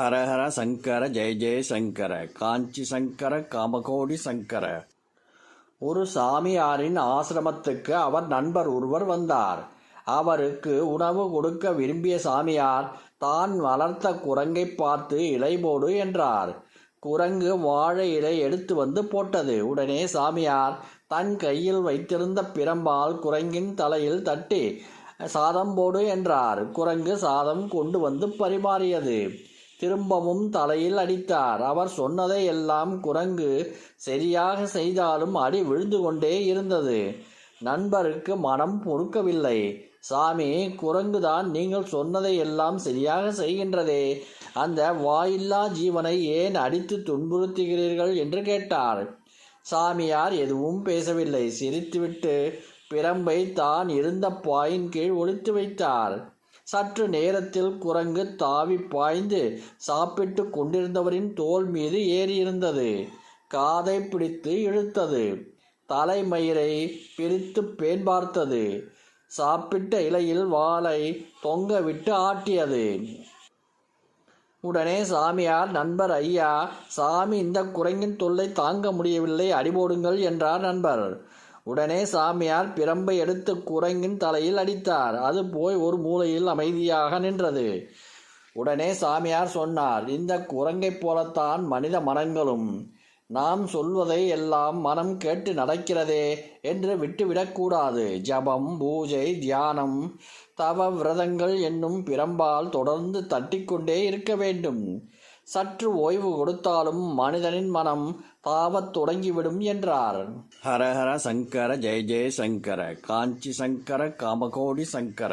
ஹரஹர சங்கர ஜெய ஜெய சங்கர காஞ்சி சங்கர காமகோடி சங்கர. ஒரு சாமியாரின் ஆசிரமத்துக்கு அவர் நண்பர் ஒருவர் வந்தார். அவருக்கு உணவு கொடுக்க விரும்பிய சாமியார் தான் வளர்த்த குரங்கை பார்த்து இலை போடு என்றார். குரங்கு வாழை இலை எடுத்து வந்து போட்டது. உடனே சாமியார் தன் கையில் வைத்திருந்த பிரம்பால் குரங்கின் தலையில் தட்டி சாதம் போடு என்றார். குரங்கு சாதம் கொண்டு வந்து பரிமாறியது. திரும்பவும் தலையில் அடித்தார். அவர் சொன்னதை எல்லாம் குரங்கு சரியாக செய்தாலும் அடி விழுந்து கொண்டே இருந்தது. நண்பருக்கு மனம் பொறுக்கவில்லை. சாமி குரங்குதான் நீங்கள் சொன்னதை எல்லாம் சரியாக செய்கின்றதே. அந்த வாயில்லா ஜீவனை ஏன் அடித்து துன்புறுத்துகிறீர்கள்? என்று கேட்டார். சாமியார் எதுவும் பேசவில்லை. சிரித்துவிட்டு பிரம்பை தான் இருந்த பாயின் கீழ் ஒளித்து வைத்தார். சற்று நேரத்தில் குரங்கு தாவி பாய்ந்து சாப்பிட்டு கொண்டிருந்தவரின் தோல் மீது ஏறியிருந்தது. காதை பிடித்து இழுத்தது. தலைமயிரை பிரித்து பேன் பார்த்தது. சாப்பிட்ட இலையில் வாளை தொங்க விட்டு ஆட்டியது. உடனே சாமியார் நண்பர் ஐயா சாமி இந்த குரங்கின் தொல்லை தாங்க முடியவில்லை அடிபோடுங்கள் என்றார் நண்பர். உடனே சாமியார் பிரம்பை எடுத்து குரங்கின் தலையில் அடித்தார். அது போய் ஒரு மூலையில் அமைதியாக நின்றது. உடனே சாமியார் சொன்னார் இந்த குரங்கைப் போலத்தான் மனித மனங்களும். நாம் சொல்வதை எல்லாம் மனம் கேட்டு நடக்கிறதே என்று விட்டுவிடக்கூடாது ஜபம் பூஜை தியானம் தவ விரதங்கள் என்னும் பிரம்பால் தொடர்ந்து தட்டிக்கொண்டே இருக்க வேண்டும். சற்று ஓய்வு கொடுத்தாலும் மனிதனின் மனம் தாவத் தொடங்கிவிடும் என்றார். ஹரஹர சங்கர ஜெய ஜெய சங்கர காஞ்சி சங்கர காமகோடி சங்கர.